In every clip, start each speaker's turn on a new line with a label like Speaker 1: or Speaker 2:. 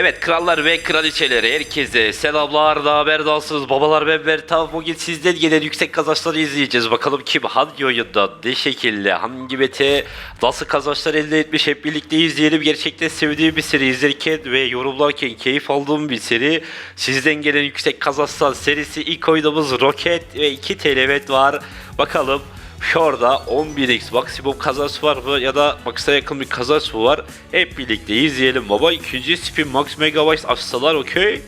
Speaker 1: Evet krallar ve kraliçeleri herkese selamlar da haber dalsınız babalar ben Berta bugün sizden gelen yüksek kazançları izleyeceğiz. Bakalım kim hangi oyunda ne şekilde hangi bete nasıl kazançlar elde etmiş hep birlikte izleyelim. Gerçekten sevdiğim bir seri. İzlerken ve yorumlarken keyif aldığım bir seri. Sizden gelen yüksek kazançlar serisi. İlk oyunumuz Roket ve 2 TL'met var. Bakalım Şurada 11x maksimum kazanç var mı ya da maksa yakın bir kazanç mı var? Hep birlikte izleyelim baba. İkinci spin max megabytes açsalar okey.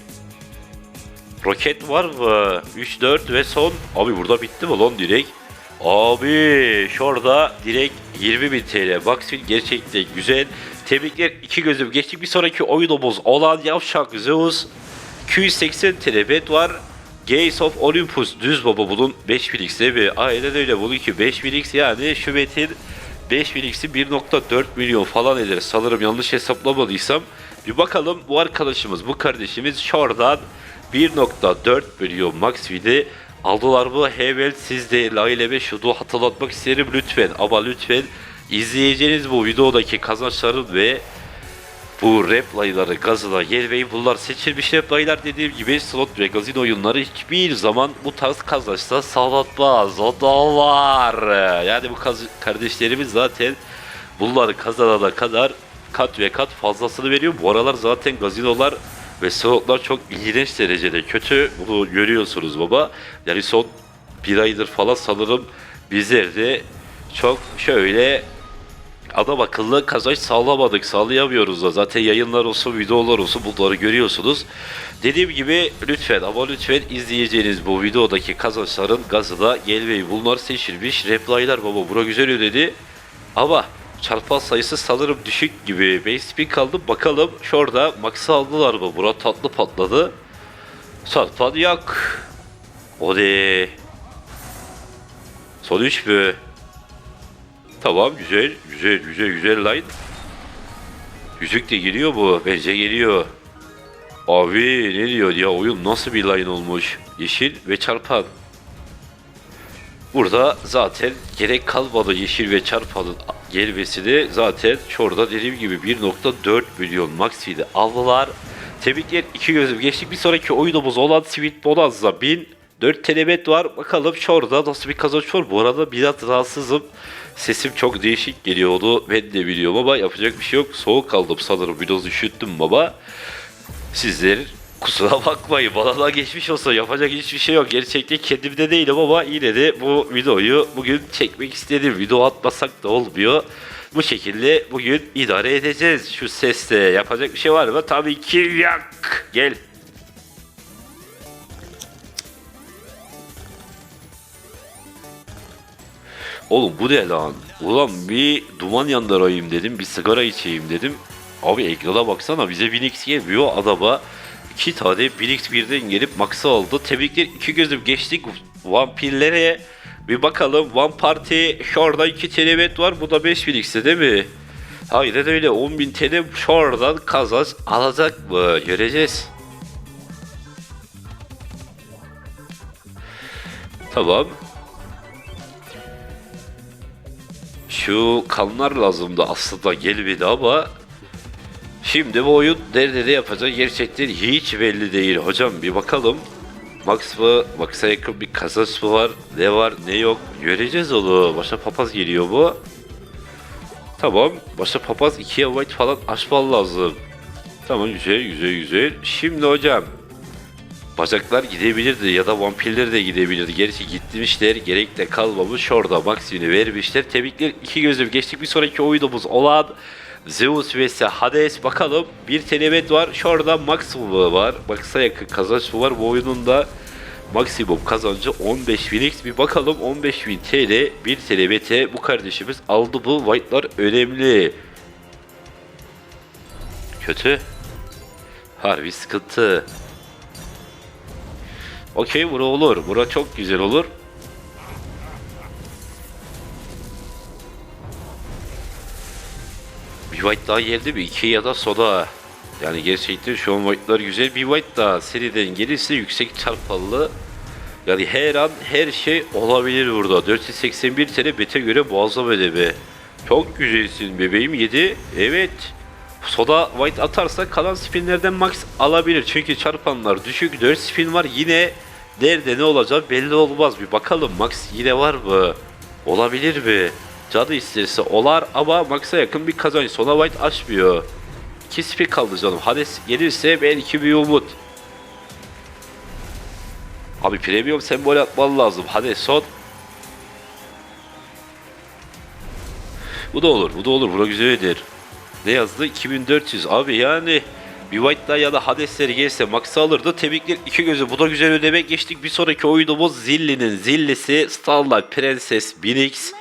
Speaker 1: Roket var mı? 3, 4 ve son. Abi burada bitti mi lan direkt? Abi şurada direkt 20 bin TL. Maxwell gerçekten güzel. Tebrikler iki gözüm geçtik. Bir sonraki oyunumuz olan Yavşak Zeus. 280 TL bet var. Gates of Olympus düz baba bunun 5000x değil mi? Aynen öyle bunun ki 5000x yani şu metin 5000x'i 1.4 milyon falan eder sanırım yanlış hesaplamadıysam. Bir bakalım bu arkadaşımız bu kardeşimiz şuradan 1.4 milyon Maxwell'i aldılar mı? Hevel siz de Laileme şunu hatırlatmak isterim lütfen ama lütfen izleyeceğiniz bu videodaki kazançların ve bu replayları gazına gelmeyin. Bunlar seçilmiş replaylar dediğim gibi slot ve gazin oyunları hiçbir zaman bu tarz kazançta sağlatmaz. O da var. Yani bu kaz- kardeşlerimiz zaten bunları kazanana kadar kat ve kat fazlasını veriyor. Bu aralar zaten gazinolar ve slotlar çok iğrenç derecede kötü. Bunu görüyorsunuz baba. Yani son bir aydır falan sanırım bizler de çok şöyle adam akıllı kazanç sağlamadık, sağlayamıyoruz da. Zaten yayınlar olsun, videolar olsun bunları görüyorsunuz. Dediğim gibi lütfen ama lütfen izleyeceğiniz bu videodaki kazançların gazına gelmeyin. Bunlar seçilmiş replaylar baba. Bura güzel ödedi. Ama çarpan sayısı sanırım düşük gibi. Base spin kaldı. Bakalım şurada max'ı aldılar mı? Bura tatlı patladı. Çarpan yok. O de. Son 3 mü? Tamam güzel güzel güzel güzel line. Yüzük de geliyor bu. Bence geliyor. Abi ne diyor ya oyun nasıl bir line olmuş. Yeşil ve çarpan. Burada zaten gerek kalmadı yeşil ve çarpanın gelmesini zaten şurada dediğim gibi 1.4 milyon Maxi'de aldılar. Tebrikler iki gözüm geçtik. Bir sonraki oyunumuz olan Sweet Bonanza 1000 4 telemet var. Bakalım şurada nasıl bir kazanç var. Bu arada biraz rahatsızım. Sesim çok değişik geliyordu. Ben de biliyorum ama yapacak bir şey yok. Soğuk kaldım sanırım. Biraz üşüttüm baba. Sizler kusura bakmayın. Bana da geçmiş olsa yapacak hiçbir şey yok. Gerçekten kendimde değilim ama yine de bu videoyu bugün çekmek istedim. Video atmasak da olmuyor. Bu şekilde bugün idare edeceğiz. Şu sesle yapacak bir şey var mı? Tabii ki yok. Gel. Oğlum bu ne lan? Ulan bir duman yandırayım dedim, bir sigara içeyim dedim. Abi ekrana baksana bize 1000x gelmiyor adama. iki tane 1000x birden gelip max'ı aldı. Tebrikler iki gözüm geçtik vampirlere. Bir bakalım One Party şurada 2 telemet var bu da 5000x'te değil mi? Hayır öyle 10.000 TL şuradan kazanç alacak mı? Göreceğiz. Tamam. Şu kanlar lazımdı aslında gelmedi ama şimdi bu oyun nerede ne yapacak gerçekten hiç belli değil hocam bir bakalım. Max mı? Max'a yakın bir kazanç mı var? Ne var ne yok? Göreceğiz onu. Başa papaz geliyor bu. Tamam. Başa papaz 2'ye white falan açman lazım. Tamam güzel güzel güzel. Şimdi hocam Bacaklar gidebilirdi ya da vampirler de gidebilirdi. Gerçi gitmişler gerek de kalmamış. Orada maksimini vermişler. Tebrikler iki gözüm geçtik. Bir sonraki oyunumuz olan Zeus vs Hades. Bakalım bir telemet var. Şurada maksimum var. Max'a yakın kazanç var. Bu oyunun da maksimum kazancı 15.000x. Bir bakalım 15.000 TL bir telemete bu kardeşimiz aldı bu. White'lar önemli. Kötü. Harbi sıkıntı. Okey bura olur. Bura çok güzel olur. Bir white daha geldi mi? İki ya da soda. Yani gerçekten şu an white'lar güzel. Bir white daha seriden gelirse yüksek çarpalı. Yani her an her şey olabilir burada. 481 TL bete göre muazzam ödeme. Çok güzelsin bebeğim 7. Evet. Soda White atarsa kalan spinlerden max alabilir. Çünkü çarpanlar düşük 4 spin var. Yine nerede ne olacağı belli olmaz. Bir bakalım max yine var mı? Olabilir mi? Cadı isterse olar ama max'a yakın bir kazanç. Soda White açmıyor. 2 spin kaldı canım. Hades gelirse belki bir umut. Abi premium sembol atman lazım. Hadi son. Bu da olur. Bu da olur. Buna güzeldir. Ne yazdı? 2400. Abi yani bir White'da ya da Hades'leri gelse Max'ı alırdı. Tebrikler iki gözü. Bu da güzel ödeme geçtik. Bir sonraki oyunumuz Zilli'nin Zillisi Starlight Prenses 1000X.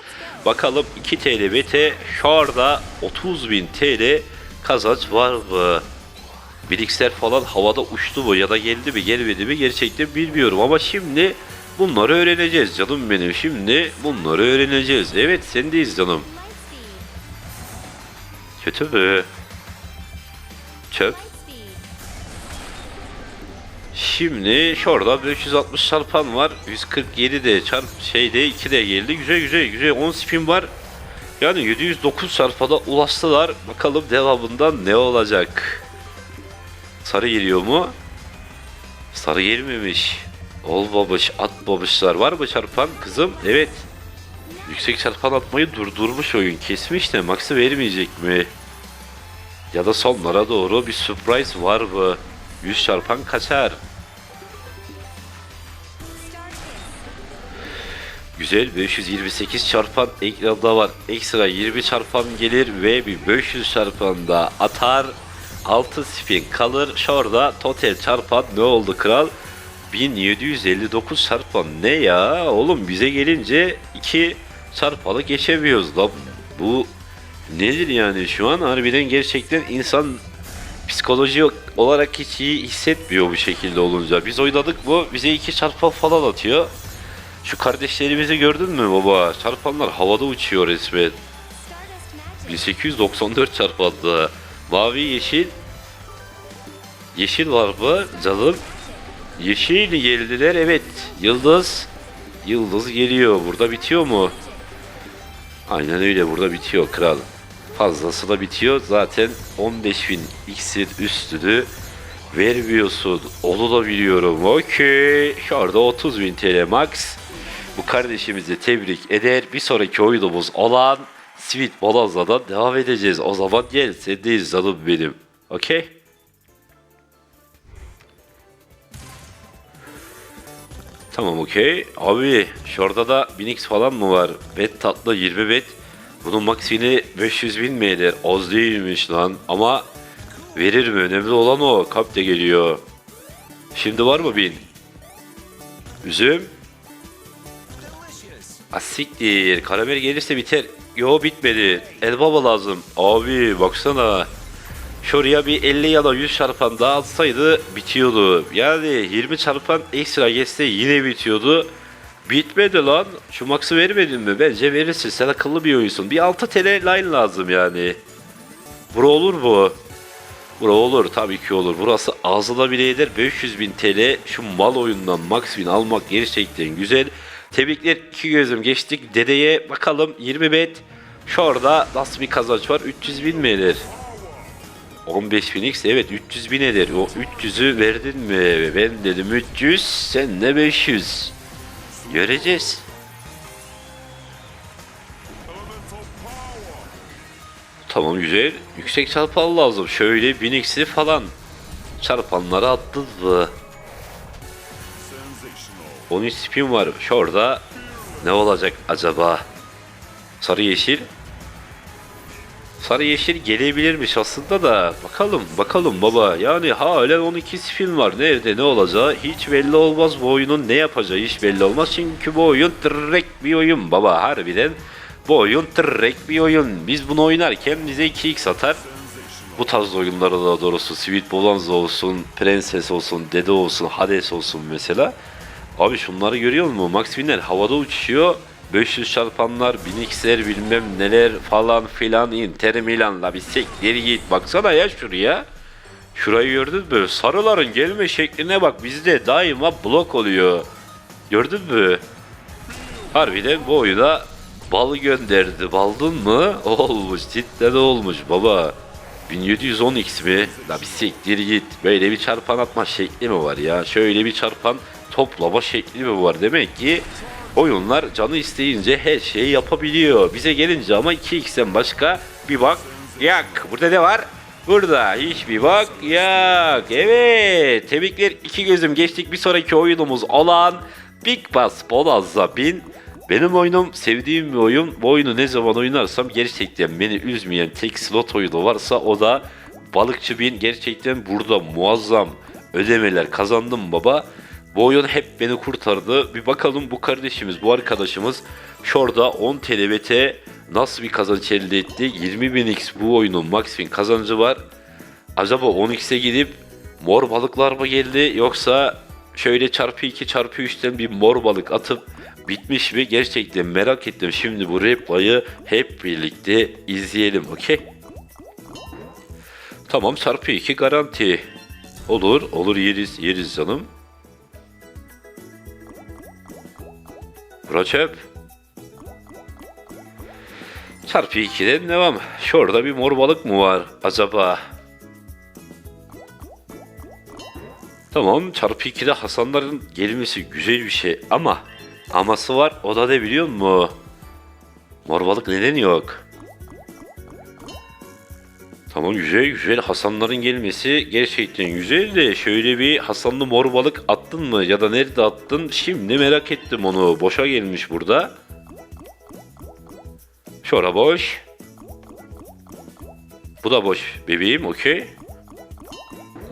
Speaker 1: Bakalım 2 TL BT. Şu anda 30.000 TL kazanç var mı? Bilixler falan havada uçtu mu ya da geldi mi gelmedi mi gerçekten bilmiyorum ama şimdi bunları öğreneceğiz canım benim şimdi bunları öğreneceğiz evet sendeyiz canım kötü mü çöp Şimdi şurada 560 çarpan var. 147 de çarp şeyde 2 de geldi. Güzel güzel güzel 10 spin var. Yani 709 çarpada ulaştılar. Bakalım devamında ne olacak. Sarı geliyor mu? Sarı gelmemiş. Olmamış, atmamışlar. Var mı çarpan kızım? Evet. Yüksek çarpan atmayı durdurmuş oyun. Kesmiş de Max'ı vermeyecek mi? Ya da sonlara doğru bir surprise var mı? 100 çarpan kaçar. Güzel 528 çarpan ekranda var. Ekstra 20 çarpan gelir ve bir 500 çarpan da atar. 6 spin kalır. Şurada total çarpan ne oldu kral? 1759 çarpan ne ya? Oğlum bize gelince 2 çarpalı geçemiyoruz lan. Bu nedir yani şu an harbiden gerçekten insan psikoloji olarak hiç iyi hissetmiyor bu şekilde olunca. Biz oynadık bu bize 2 çarpan falan atıyor. Şu kardeşlerimizi gördün mü baba? Çarpanlar havada uçuyor resmen. 1894 çarpandı. Mavi yeşil. Yeşil var mı canım? Yeşil geldiler evet. Yıldız. Yıldız geliyor. Burada bitiyor mu? Aynen öyle burada bitiyor kral. Fazlası da bitiyor. Zaten 15.000 iksir üstünü vermiyorsun. Onu da biliyorum. Okey. Şurada 30.000 TL max. Bu kardeşimizi tebrik eder. Bir sonraki oyunumuz olan Sweet Bonanza'dan devam edeceğiz. O zaman gel sendeyiz canım benim. Okey? Tamam okey. Abi şurada da 1000x falan mı var? Bet tatlı 20 bet. Bunun maksini 500 bin mi eder? Az değilmiş lan. Ama verir mi? Önemli olan o. Kap de geliyor. Şimdi var mı 1000? Üzüm. Asiktir. Karamel gelirse biter. Yo bitmedi. Elbaba lazım. Abi baksana. Şuraya bir 50 ya da 100 çarpan daha atsaydı bitiyordu. Yani 20 çarpan ekstra geçse yine bitiyordu. Bitmedi lan. Şu max'ı vermedin mi? Bence verirsin. Sen akıllı bir oyunsun. Bir 6 TL line lazım yani. Bura olur mu? Bura olur tabii ki olur. Burası ağzına bile eder 500 bin TL şu mal oyundan max win almak gerçekten güzel. Tebrikler iki gözüm geçtik. Dedeye bakalım 20 bet. Şurada nasıl bir kazanç var? 300 bin mi eder? 15 bin x evet 300 bin eder. O 300'ü verdin mi? Ben dedim 300 sen de 500. Göreceğiz. Tamam güzel. Yüksek çarpan lazım. Şöyle 1000x'i falan. Çarpanlara attın mı? 13 spin var. Şurada ne olacak acaba? Sarı yeşil. Sarı yeşil gelebilirmiş aslında da. Bakalım bakalım baba. Yani halen 12 spin var. Nerede ne olacağı hiç belli olmaz. Bu oyunun ne yapacağı hiç belli olmaz. Çünkü bu oyun direkt bir oyun baba. Harbiden bu oyun direkt bir oyun. Biz bunu oynarken bize 2x atar. Bu tarz oyunlarda da doğrusu Sweet Bonanza olsun, Prenses olsun, Dede olsun, Hades olsun mesela. Abi şunları görüyor musun? Max Winner havada uçuyor. 500 çarpanlar, 1000x'ler bilmem neler falan filan Inter Milan'la bir sektir git. Baksana ya şuraya. Şurayı gördün mü? Sarıların gelme şekline bak bizde daima blok oluyor. Gördün mü? Harbiden bu oyuna bal gönderdi. Baldın mı? Olmuş. Cidden olmuş baba. 1710x mi? La bir siktir git. Böyle bir çarpan atma şekli mi var ya? Şöyle bir çarpan toplama şekli mi var? Demek ki oyunlar canı isteyince her şeyi yapabiliyor. Bize gelince ama 2x'ten başka bir bak yak. Burada ne var? Burada hiçbir bak yak. Evet. Tebrikler iki gözüm geçtik. Bir sonraki oyunumuz olan Big Bass Bonanza 1000. Benim oyunum sevdiğim bir oyun. Bu oyunu ne zaman oynarsam gerçekten beni üzmeyen tek slot oyunu varsa o da Balıkçı Bin. Gerçekten burada muazzam ödemeler kazandım baba. Bu oyun hep beni kurtardı. Bir bakalım bu kardeşimiz, bu arkadaşımız şurada 10 TLBT nasıl bir kazanç elde etti? 20.000x bu oyunun max win kazancı var. Acaba 10x'e gidip mor balıklar mı geldi yoksa şöyle çarpı 2 çarpı 3'ten bir mor balık atıp bitmiş mi gerçekten merak ettim. Şimdi bu replayı hep birlikte izleyelim okey? Tamam çarpı 2 garanti. Olur olur yeriz yeriz canım. Çöp. Çarpı 2'den devam. Şurada bir mor balık mı var acaba? Tamam çarpı 2'de Hasanların gelmesi güzel bir şey ama aması var o da ne biliyor musun? Mor balık neden yok? Tamam güzel güzel Hasanların gelmesi gerçekten güzel de şöyle bir Hasanlı mor balık attın mı ya da nerede attın şimdi merak ettim onu boşa gelmiş burada. Şora boş. Bu da boş bebeğim okey.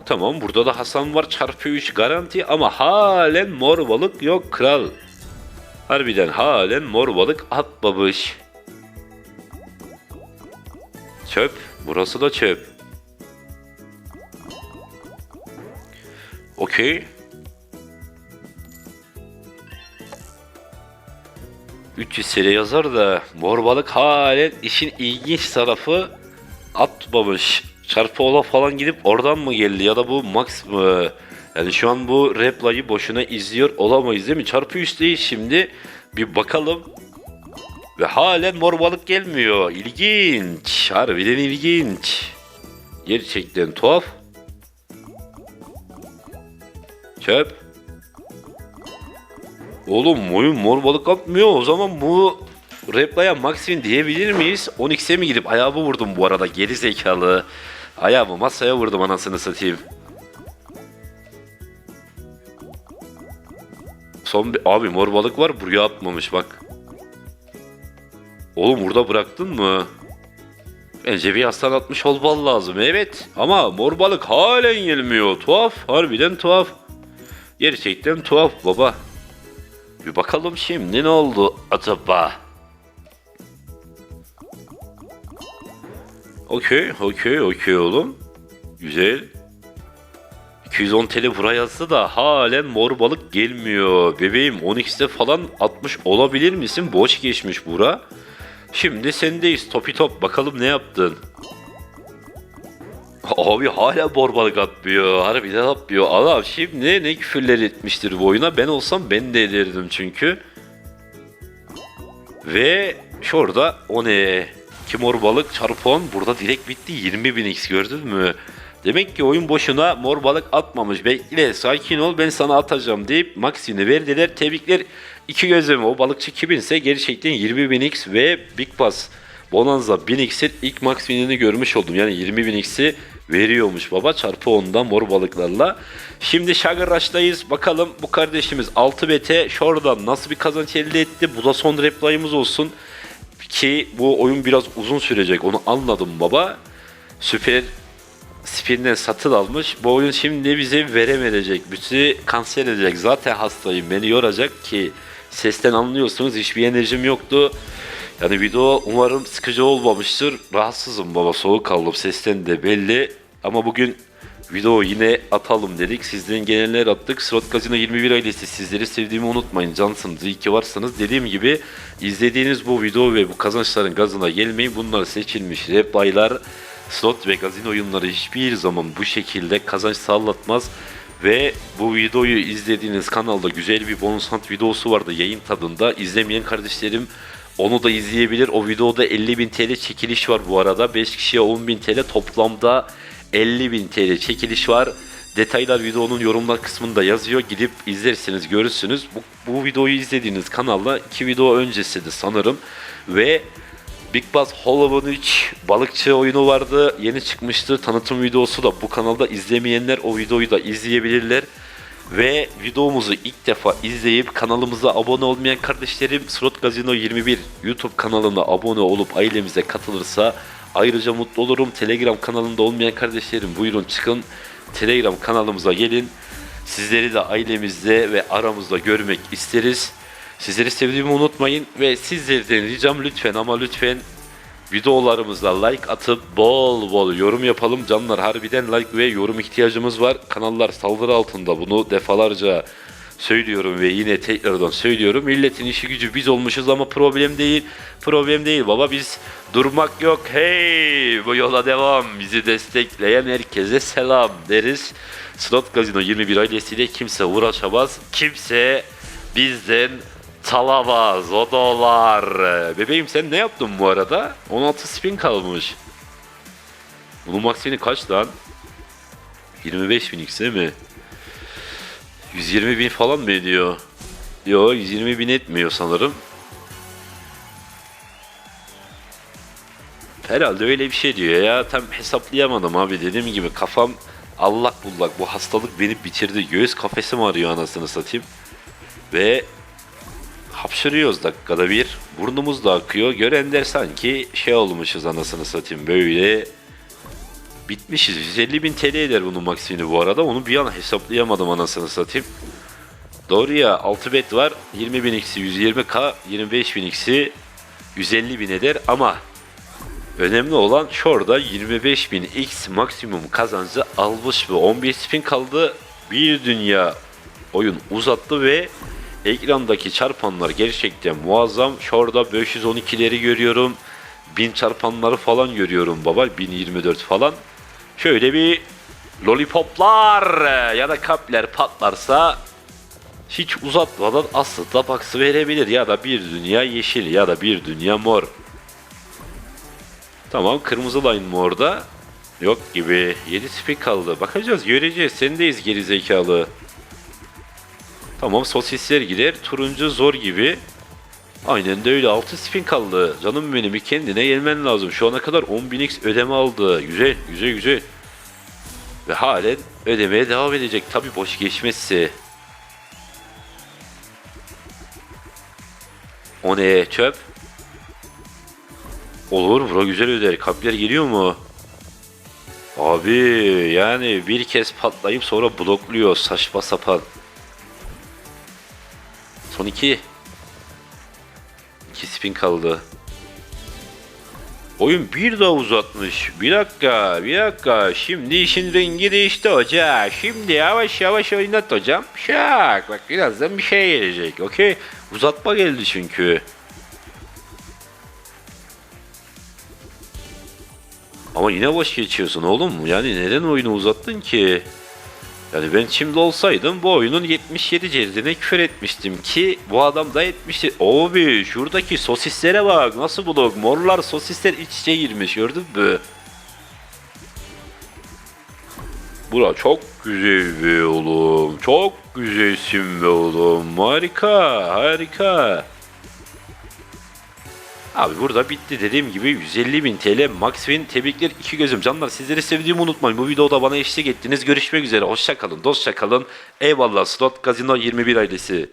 Speaker 1: Tamam burada da Hasan var çarpı 3 garanti ama halen mor balık yok kral. Harbiden halen mor balık atmamış. Çöp. Burası da çöp. Okey. 300 seri yazar da mor balık halen işin ilginç tarafı atmamış. Çarpı ola falan gidip oradan mı geldi ya da bu max mı? Yani şu an bu replayı boşuna izliyor olamayız değil mi? Çarpı üstteyiz şimdi. Bir bakalım. Ve halen mor balık gelmiyor. İlginç. Harbiden ilginç. Gerçekten tuhaf. Çöp. Oğlum oyun mor balık atmıyor. O zaman bu replaya Maxim diyebilir miyiz? 10x'e mi gidip ayağımı vurdum bu arada geri zekalı. Ayağımı masaya vurdum anasını satayım. Son bir... Abi mor balık var buraya atmamış bak. Oğlum burada bıraktın mı? Bence bir aslan atmış olman lazım. Evet ama mor balık halen gelmiyor. Tuhaf. Harbiden tuhaf. Gerçekten tuhaf baba. Bir bakalım şimdi ne oldu acaba? Okey, okey, okey oğlum. Güzel. 210 TL buraya yazdı da halen mor balık gelmiyor. Bebeğim 10x'te falan atmış olabilir misin? Boş geçmiş bura. Şimdi sendeyiz topi top bakalım ne yaptın? Abi hala mor balık atmıyor. Harbiden atmıyor. Adam şimdi ne küfürler etmiştir bu oyuna. Ben olsam ben de ederdim çünkü. Ve şurada o ne? Ki mor balık çarpı 10 burada direkt bitti. 20.000x gördün mü? Demek ki oyun boşuna mor balık atmamış. Bekle sakin ol ben sana atacağım deyip Maxim'i verdiler. Tebrikler iki gözüm o balıkçı kiminse gerçekten 20.000x ve Big Pass Bonanza 1000x'in ilk max görmüş oldum. Yani 20.000x'i veriyormuş baba çarpı 10'dan mor balıklarla. Şimdi Sugar Rush'tayız. Bakalım bu kardeşimiz 6 BT şuradan nasıl bir kazanç elde etti. Bu da son replayımız olsun. Ki bu oyun biraz uzun sürecek onu anladım baba. Süper Spin'den satın almış. Bu oyun şimdi bize veremeyecek. Bütü kanser edecek. Zaten hastayım. Beni yoracak ki sesten anlıyorsunuz. Hiçbir enerjim yoktu. Yani video umarım sıkıcı olmamıştır. Rahatsızım baba. Soğuk kaldım. Sesten de belli. Ama bugün video yine atalım dedik. Sizden gelenler attık. Slot Casino 21 ailesi sizleri sevdiğimi unutmayın. Cansınız. iyi ki varsınız. Dediğim gibi izlediğiniz bu video ve bu kazançların gazına gelmeyin. Bunlar seçilmiş replaylar slot ve gazino oyunları hiçbir zaman bu şekilde kazanç sağlatmaz. Ve bu videoyu izlediğiniz kanalda güzel bir bonus hunt videosu vardı yayın tadında. İzlemeyen kardeşlerim onu da izleyebilir. O videoda 50.000 TL çekiliş var bu arada. 5 kişiye 10.000 TL toplamda 50.000 TL çekiliş var. Detaylar videonun yorumlar kısmında yazıyor. Gidip izlersiniz, görürsünüz. Bu, bu videoyu izlediğiniz kanalda iki video öncesiydi sanırım. Ve Big Bass Hollow 3 balıkçı oyunu vardı. Yeni çıkmıştı. Tanıtım videosu da bu kanalda izlemeyenler o videoyu da izleyebilirler. Ve videomuzu ilk defa izleyip kanalımıza abone olmayan kardeşlerim Slot Gazino 21 YouTube kanalına abone olup ailemize katılırsa ayrıca mutlu olurum. Telegram kanalında olmayan kardeşlerim buyurun çıkın. Telegram kanalımıza gelin. Sizleri de ailemizde ve aramızda görmek isteriz. Sizleri sevdiğimi unutmayın ve sizlerden ricam lütfen ama lütfen videolarımıza like atıp bol bol yorum yapalım. Canlar harbiden like ve yorum ihtiyacımız var. Kanallar saldırı altında bunu defalarca söylüyorum ve yine tekrardan söylüyorum. Milletin işi gücü biz olmuşuz ama problem değil. Problem değil baba biz durmak yok. Hey bu yola devam. Bizi destekleyen herkese selam deriz. Slot Gazino 21 ailesiyle kimse uğraşamaz. Kimse bizden talamaz. O dolar. Bebeğim sen ne yaptın bu arada? 16 spin kalmış. Bunun maksini kaç lan? 25 bin X değil mi? 120 bin falan mı ediyor? Yo 120 bin etmiyor sanırım. Herhalde öyle bir şey diyor ya. Tam hesaplayamadım abi. Dediğim gibi kafam allak bullak. Bu hastalık beni bitirdi. Göğüs kafesim arıyor anasını satayım. Ve hapşırıyoruz dakikada bir. Burnumuz da akıyor. Gören der sanki şey olmuşuz anasını satayım. Böyle bitmişiz. 150 bin TL eder bunun maksimini bu arada. Onu bir an hesaplayamadım anasını satayım. Doğru ya 6 bet var. 20 bin x'i 120k, 25 bin x'i 150 bin eder ama önemli olan şurada 25 bin x maksimum kazancı almış ve 11 spin kaldı. Bir dünya oyun uzattı ve ekrandaki çarpanlar gerçekten muazzam. Şurada 512'leri görüyorum. 1000 çarpanları falan görüyorum baba. 1024 falan. Şöyle bir lollipoplar ya da kapler patlarsa hiç uzatmadan aslında baksı verebilir ya da bir dünya yeşil ya da bir dünya mor. Tamam kırmızı line mı orada? Yok gibi. 7 spin kaldı. Bakacağız göreceğiz. Sendeyiz geri zekalı. Tamam sosisler gider. Turuncu zor gibi. Aynen de öyle. 6 spin kaldı. Canım benim bir kendine gelmen lazım. Şu ana kadar 10.000x ödeme aldı. Güzel güzel güzel. Ve halen ödemeye devam edecek. Tabi boş geçmezse. O ne çöp? Olur bura güzel öder. Kapler geliyor mu? Abi yani bir kez patlayıp sonra blokluyor saçma sapan. Son iki. İki spin kaldı. Oyun bir daha uzatmış. Bir dakika, bir dakika. Şimdi işin rengi değişti hoca. Şimdi yavaş yavaş oynat hocam. Şak. Bak birazdan bir şey gelecek. Okey. Uzatma geldi çünkü. Ama yine boş geçiyorsun oğlum. Yani neden oyunu uzattın ki? Yani ben şimdi olsaydım bu oyunun 77 cildine küfür etmiştim ki bu adam da 77. Abi şuradaki sosislere bak nasıl blok morlar sosisler iç içe girmiş gördün mü? Bura çok güzel be oğlum. Çok güzelsin be oğlum. Harika harika. Abi burada bitti dediğim gibi 150 bin TL max win tebrikler iki gözüm canlar. Sizleri sevdiğimi unutmayın. Bu videoda bana eşlik ettiniz görüşmek üzere. Hoşça kalın dostça kalın. Eyvallah slot gazino 21 ailesi